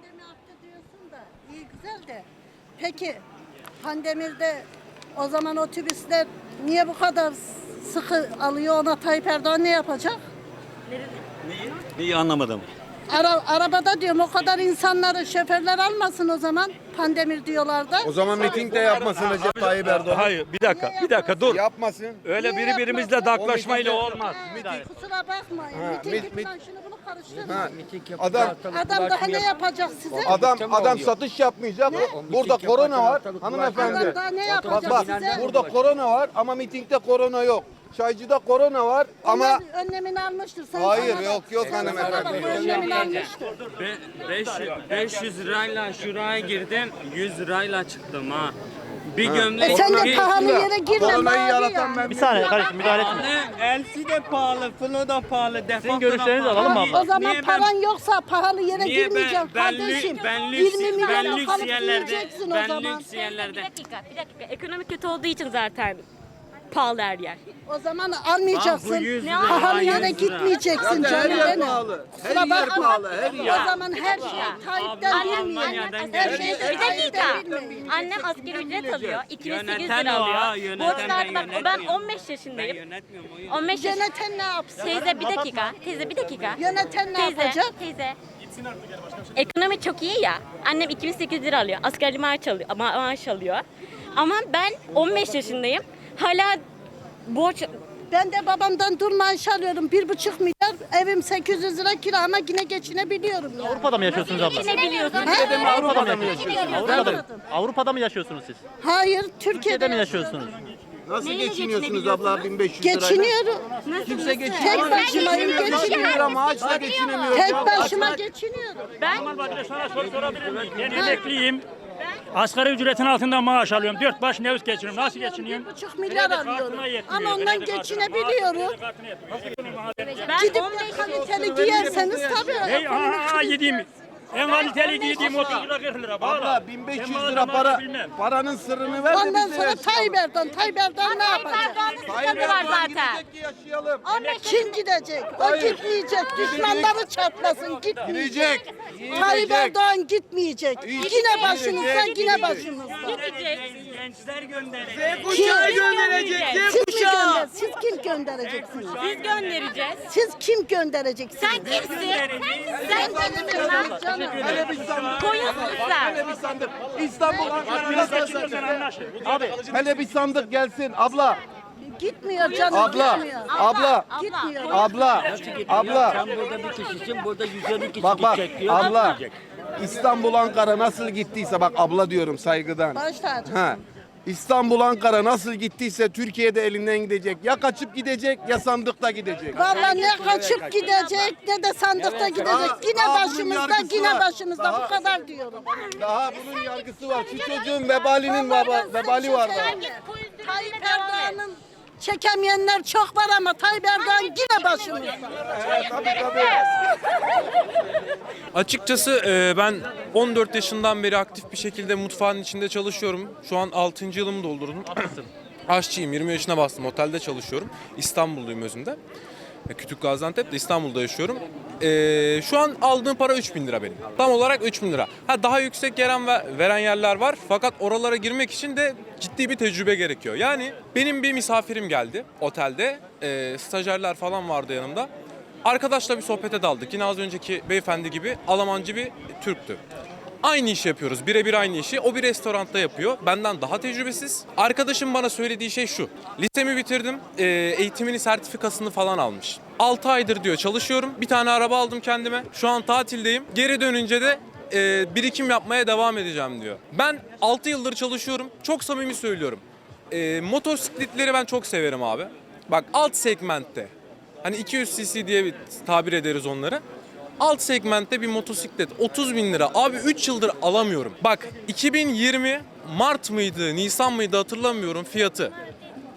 pandemi arttı diyorsun da iyi güzel de. Peki pandemide o zaman otobüsler niye bu kadar sıkı alıyor ona Tayyip Erdoğan ne yapacak? İyi anlamadım. Ara, arabada diyorum o kadar insanları şoförler almasın o zaman pandemir diyorlar da. O zaman miting de yapmasın Recep Tayyip Erdoğan. Hayır bir dakika bir dakika dur. Yapmasın. Öyle Niye birbirimizle yapmasın? daklaşmayla O olmaz. Ha, Kusura bakmayın. Ha, mit- mit- falan şunu bunu karıştırma. Ha, adam Adam daha ne yapacak size? adam adam satış yapmayacak. Burada korona var Adam hanımefendi. daha ne Bak yapacak bak size? burada korona var ama mitingde korona yok. Çaycıda korona var ama Önlem- önlemini almıştır. Sen Hayır, sana yok, yok Sen hanımefendi. Önlemini almıştır. Be- beş- 500 lirayla şuraya girdim, 100 lirayla çıktım ha. Bir gömlek... E sen de bir- pahalı yere girme koronayı mavi yaratan ben Bir saniye kardeşim müdahale etme. Pahalı, elsi de pahalı, flo da pahalı, defakto da görüşlerinizi pahalı. alalım mı abla? O zaman Niye ben- paran yoksa pahalı yere Niye ben- girmeyeceksin ben lü- kardeşim. ben lüks- 20 milyon ben lüks kalıp yerlerde- giyeceksin o ben zaman. lüks yerlerde. Bir dakika, bir dakika. Ekonomi kötü olduğu için zaten pahalı her yer. O zaman almayacaksın. Lan bu yüz lira, Pahalı yüz yere lira. gitmeyeceksin canım yer benim. pahalı. Her Kusura yer bakma. pahalı, her yer. O zaman her şey Tayyip'ten bilmeyin. Her şey. Tayyip'ten bilmeyin. Annem asgari ücret alıyor. 2800 Yöneten lira alıyor. yöneten ben Borçlar bak ben yönetmiyorum. 15 Ben yaşındayım. yönetmiyorum o yön- 15 yaş. Yöneten ne yapsın? Teyze bir dakika. Teyze bir dakika. Yöneten ne Teyze, yapacak? teyze. Ekonomi çok iyi ya. Annem 2800 lira alıyor. Asgari maaş alıyor. Ama maaş alıyor. Ama ben 15 yaşındayım. Hala borç Ben de babamdan dur maaş alıyorum. Bir buçuk milyar evim 800 lira kira ama yine geçinebiliyorum ya. Avrupa'da mı yaşıyorsunuz abla? ne biliyorsun? Avrupa'da mı yaşıyorsunuz? Avrupa'da mı? Avrupa'da mı yaşıyorsunuz siz? Hayır Türkiye'de Türkiye'de mi yaşıyorsunuz? Nasıl Neyle geçiniyorsunuz abla 1500 lirayla? Geçiniyorum. Kimse Tek geçinemiyor. 1500 lira geçiniyorum. maaşla geçinemiyor. Tek Ya. başıma geçiniyorum. Ben Sana soru sorabilir miyim? Ben emekliyim. Asgari ücretin altında maaş alıyorum. Dört baş nevz geçiniyorum. Nasıl geçiniyorum? Bir buçuk milyar Kredi alıyorum. kartına yetmiyor, Ama ondan kredi kartına. geçinebiliyorum. Kredi kartına yetmiyor. Nasıl geçiniyorum abi? ben Gidip 15 de kaliteli giyerseniz tabii. Hey, kriz yediğim. En kaliteli giydiğim 30 lira 40 lira. Bağla. Abla 1500 Ben lira para bilmem. paranın sırrını ver de Ondan biz de sonra yaşayalım. Tayyip Erdoğan, Tayyip Erdoğan ne yapacak? Tayyip var Erdoğan zaten. gidecek ki yaşayalım. Kim gidecek? O gitmeyecek. Düşmanları çatlasın. Gitmeyecek. Gidecek. Tayyip Gidecek. Erdoğan gitmeyecek. Yine başınızda, yine başımızda. Gençler gönderecek. Kim gönderecek? Siz kim göndereceksiniz? Biz göndereceğiz. Siz kim göndereceksiniz? Sen kimsin? Sen kimsin lan? Canım. Hele bir sandık. Koyuyorsun sen. Hele bir sandık. İstanbul Ankara nasıl Geçiniyorsan anlaşır. Abi hele bir sandık gelsin abla. Gitmiyor canım. Abla, Gitmiyor. abla, Gitmiyor. abla, abla. Sen burada bir kişisin, burada 150 kişi Bak bak, gidecek diyor. abla. İstanbul Ankara nasıl gittiyse bak abla diyorum saygıdan. Baş tacı. Ha. İstanbul Ankara nasıl gittiyse Türkiye'de elinden gidecek. Ya kaçıp gidecek ya sandıkta gidecek. Vallahi ne kaçıp gidecek ne de sandıkta gidecek. Daha- Yine daha bunun başımızda, yargısı yine var. başımızda Daha- bu kadar diyorum. Daha bunun yargısı var. Şu çocuğun vebalinin veba, vebali var. daha. Tayyip Erdoğan'ın çekemeyenler çok var ama Tayyip Erdoğan yine başımızda. Açıkçası e, ben 14 yaşından beri aktif bir şekilde mutfağın içinde çalışıyorum. Şu an 6. yılımı doldurdum. Aşçıyım, 20 yaşına bastım. Otelde çalışıyorum. İstanbulluyum özümde. E, Kütük Gaziantep'te İstanbul'da yaşıyorum. E, şu an aldığım para 3000 lira benim. Tam olarak 3000 lira. Ha daha yüksek veren ve veren yerler var. Fakat oralara girmek için de ciddi bir tecrübe gerekiyor. Yani benim bir misafirim geldi otelde. E, stajyerler falan vardı yanımda. Arkadaşla bir sohbete daldık. Yine az önceki beyefendi gibi Almancı bir Türktü. Aynı işi yapıyoruz. Birebir aynı işi. O bir restoranda yapıyor. Benden daha tecrübesiz. Arkadaşım bana söylediği şey şu. Lisemi bitirdim. Ee, eğitimini, sertifikasını falan almış. 6 aydır diyor çalışıyorum. Bir tane araba aldım kendime. Şu an tatildeyim. Geri dönünce de e, birikim yapmaya devam edeceğim diyor. Ben 6 yıldır çalışıyorum. Çok samimi söylüyorum. E, motosikletleri ben çok severim abi. Bak alt segmentte. Hani 200 cc diye bir tabir ederiz onları. Alt segmentte bir motosiklet 30 bin lira. Abi 3 yıldır alamıyorum. Bak 2020 Mart mıydı Nisan mıydı hatırlamıyorum fiyatı.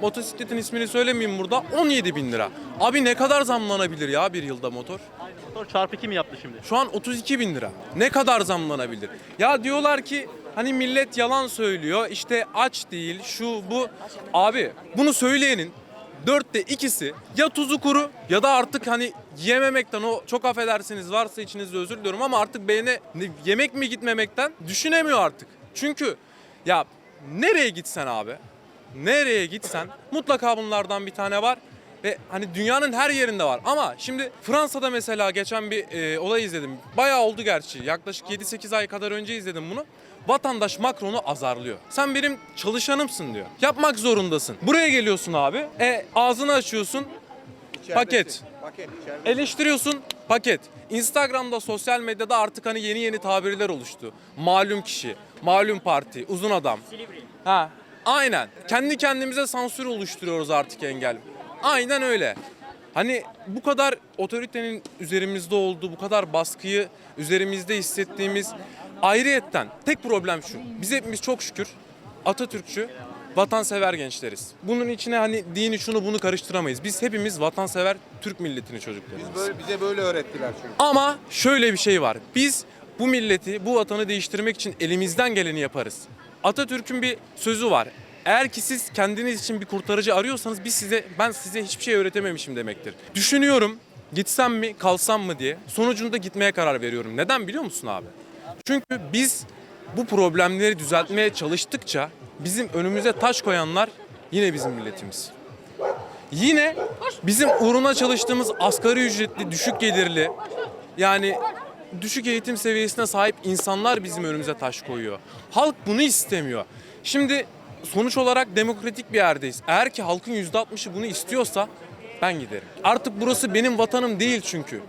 Motosikletin ismini söylemeyeyim burada 17 bin lira. Abi ne kadar zamlanabilir ya bir yılda motor? Motor çarpı 2 mi yaptı şimdi? Şu an 32 bin lira. Ne kadar zamlanabilir? Ya diyorlar ki hani millet yalan söylüyor. işte aç değil şu bu. Abi bunu söyleyenin dörtte ikisi ya tuzu kuru ya da artık hani yememekten o çok affedersiniz varsa içinizde özür diliyorum ama artık beyne ne- yemek mi gitmemekten düşünemiyor artık. Çünkü ya nereye gitsen abi nereye gitsen mutlaka bunlardan bir tane var. Ve hani dünyanın her yerinde var. Ama şimdi Fransa'da mesela geçen bir e, olay izledim. Bayağı oldu gerçi. Yaklaşık 7-8 ay kadar önce izledim bunu. Vatandaş Macron'u azarlıyor. Sen benim çalışanımsın diyor. Yapmak zorundasın. Buraya geliyorsun abi. E, ağzını açıyorsun. Paket. Eleştiriyorsun paket. Instagram'da, sosyal medyada artık hani yeni yeni tabirler oluştu. Malum kişi, malum parti, uzun adam. Ha, aynen. Kendi kendimize sansür oluşturuyoruz artık engel. Aynen öyle. Hani bu kadar otoritenin üzerimizde olduğu, bu kadar baskıyı üzerimizde hissettiğimiz ayrıyetten tek problem şu. Biz hepimiz çok şükür Atatürkçü, vatansever gençleriz. Bunun içine hani dini şunu bunu karıştıramayız. Biz hepimiz vatansever Türk milletini çocuklarız. Böyle, bize böyle öğrettiler çünkü. Ama şöyle bir şey var. Biz bu milleti, bu vatanı değiştirmek için elimizden geleni yaparız. Atatürk'ün bir sözü var. Eğer ki siz kendiniz için bir kurtarıcı arıyorsanız biz size ben size hiçbir şey öğretememişim demektir. Düşünüyorum gitsem mi kalsam mı diye. Sonucunda gitmeye karar veriyorum. Neden biliyor musun abi? Çünkü biz bu problemleri düzeltmeye çalıştıkça bizim önümüze taş koyanlar yine bizim milletimiz. Yine bizim uğruna çalıştığımız asgari ücretli, düşük gelirli yani düşük eğitim seviyesine sahip insanlar bizim önümüze taş koyuyor. Halk bunu istemiyor. Şimdi sonuç olarak demokratik bir yerdeyiz. Eğer ki halkın %60'ı bunu istiyorsa ben giderim. Artık burası benim vatanım değil çünkü.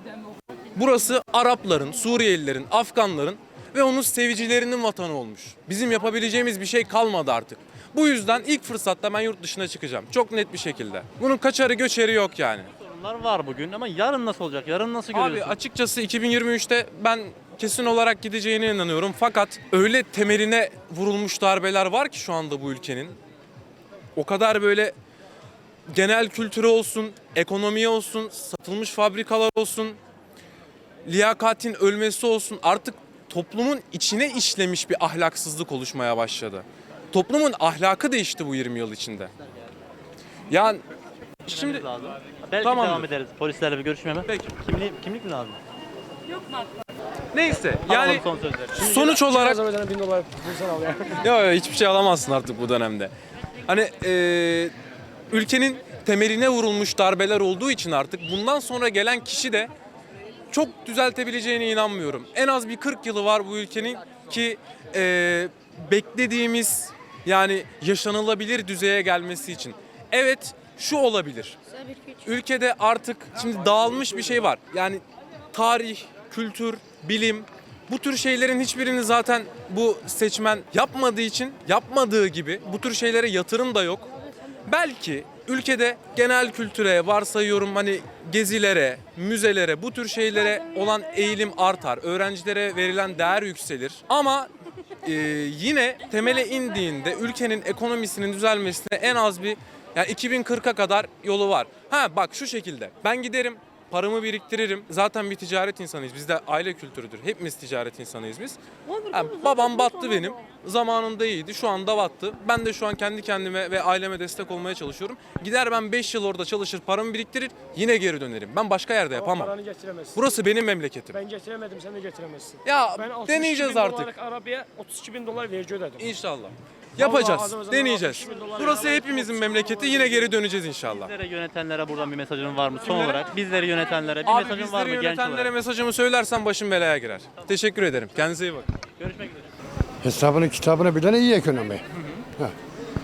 Burası Arapların, Suriyelilerin, Afganların ve onun sevicilerinin vatanı olmuş. Bizim yapabileceğimiz bir şey kalmadı artık. Bu yüzden ilk fırsatta ben yurt dışına çıkacağım. Çok net bir şekilde. Bunun kaçarı göçeri yok yani. Sorunlar var bugün ama yarın nasıl olacak? Yarın nasıl görüyorsun? Abi açıkçası 2023'te ben kesin olarak gideceğine inanıyorum. Fakat öyle temeline vurulmuş darbeler var ki şu anda bu ülkenin. O kadar böyle genel kültürü olsun, ekonomiye olsun, satılmış fabrikalar olsun, liyakatin ölmesi olsun artık toplumun içine işlemiş bir ahlaksızlık oluşmaya başladı. Toplumun ahlakı değişti bu 20 yıl içinde. Yani şimdi lazım. Belki Tamamdır. devam ederiz. Polislerle bir görüşmeme. Peki. Kimlik, kimlik mi lazım? neyse Yani son sözler. sonuç olarak Yok yok hiçbir şey alamazsın artık bu dönemde. Hani eee, ülkenin temeline vurulmuş darbeler olduğu için artık bundan sonra gelen kişi de çok düzeltebileceğine inanmıyorum. En az bir 40 yılı var bu ülkenin ki eee, beklediğimiz yani yaşanılabilir düzeye gelmesi için. Evet şu olabilir. Ülkede artık şimdi dağılmış bir şey var. Yani tarih, kültür, bilim bu tür şeylerin hiçbirini zaten bu seçmen yapmadığı için yapmadığı gibi bu tür şeylere yatırım da yok. Belki ülkede genel kültüre, varsayıyorum hani gezilere, müzelere, bu tür şeylere olan eğilim artar. Öğrencilere verilen değer yükselir. Ama e, yine temele indiğinde ülkenin ekonomisinin düzelmesine en az bir yani 2040'a kadar yolu var. Ha bak şu şekilde. Ben giderim paramı biriktiririm. Zaten bir ticaret insanıyız. Bizde aile kültürüdür. Hepimiz ticaret insanıyız biz. Ha, babam battı benim. Zamanında iyiydi. Şu anda battı. Ben de şu an kendi kendime ve aileme destek olmaya çalışıyorum. Gider ben 5 yıl orada çalışır, paramı biriktirir, yine geri dönerim. Ben başka yerde yapamam. Paranı getiremezsin. Burası benim memleketim. Ben getiremedim sen de getiremezsin. Ya Ben 62 deneyeceğiz bin artık. dolarlık arabaya 32 bin dolar vergi ödedim. İnşallah. Yapacağız. Deneyeceğiz. 60 bin dolar Burası hepimizin memleketi. Yine geri döneceğiz inşallah. Bizlere yönetenlere buradan bir mesajın var mı? Son Kimlere? olarak bizleri yönetenlere bir Abi mesajın var bizleri mı genç yönetenlere olarak? mesajımı söylersen başım belaya girer. Teşekkür ederim. Kendinize iyi bakın. Görüşmek üzere. Hesabını kitabını bilen iyi ekonomi.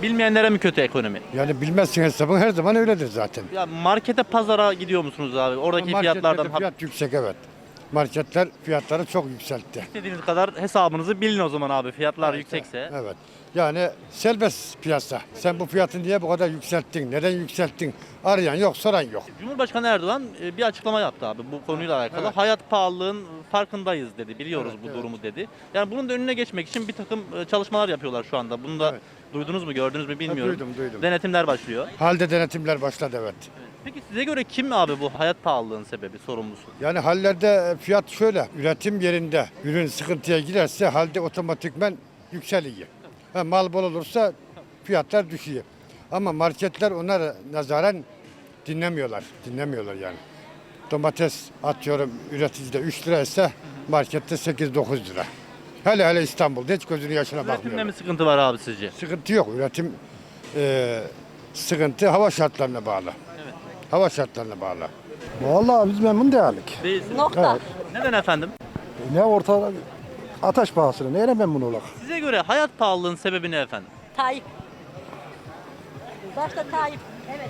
Bilmeyenlere mi kötü ekonomi? Yani bilmezsin hesabın her zaman öyledir zaten. Ya markete, pazara gidiyor musunuz abi? Oradaki Marketlerde fiyatlardan fiyat yüksek evet. Marketler fiyatları çok yükseltti. istediğiniz kadar hesabınızı bilin o zaman abi. Fiyatlar yüksekse. Evet. Yani serbest piyasa. Sen bu fiyatı niye bu kadar yükselttin? Neden yükselttin? Arayan yok, soran yok. Cumhurbaşkanı Erdoğan e, bir açıklama yaptı abi bu konuyla alakalı. Evet. Hayat pahalılığın farkındayız dedi. Biliyoruz Evet, bu evet. durumu dedi. Yani bunun da önüne geçmek için bir takım e, çalışmalar yapıyorlar şu anda. Bunu da Evet. duydunuz mu, gördünüz mü bilmiyorum. duydum, duydum. Denetimler başlıyor. Halde denetimler başladı evet. Peki size göre kim abi bu hayat pahalılığının sebebi, sorumlusu? Yani hallerde fiyat şöyle. Üretim yerinde ürün sıkıntıya girerse halde otomatikmen yükseliyor. Ha, mal bol olursa fiyatlar düşüyor. Ama marketler ona nazaran dinlemiyorlar. Dinlemiyorlar yani. Domates atıyorum üreticide 3 lira ise markette 8-9 lira. Hele hele İstanbul'da hiç gözünün yaşına Üretimde mi sıkıntı var abi sizce? Sıkıntı yok. Üretim e, sıkıntı hava şartlarına bağlı. Hava şartlarına bağlı. Vallahi biz memnun değildik. Değilsiniz. Nokta. Neden efendim? Ne orta ateş pahasına neyine memnun olak? Size göre hayat pahalılığının sebebi ne efendim? Tayyip. Başta Tayyip. Evet.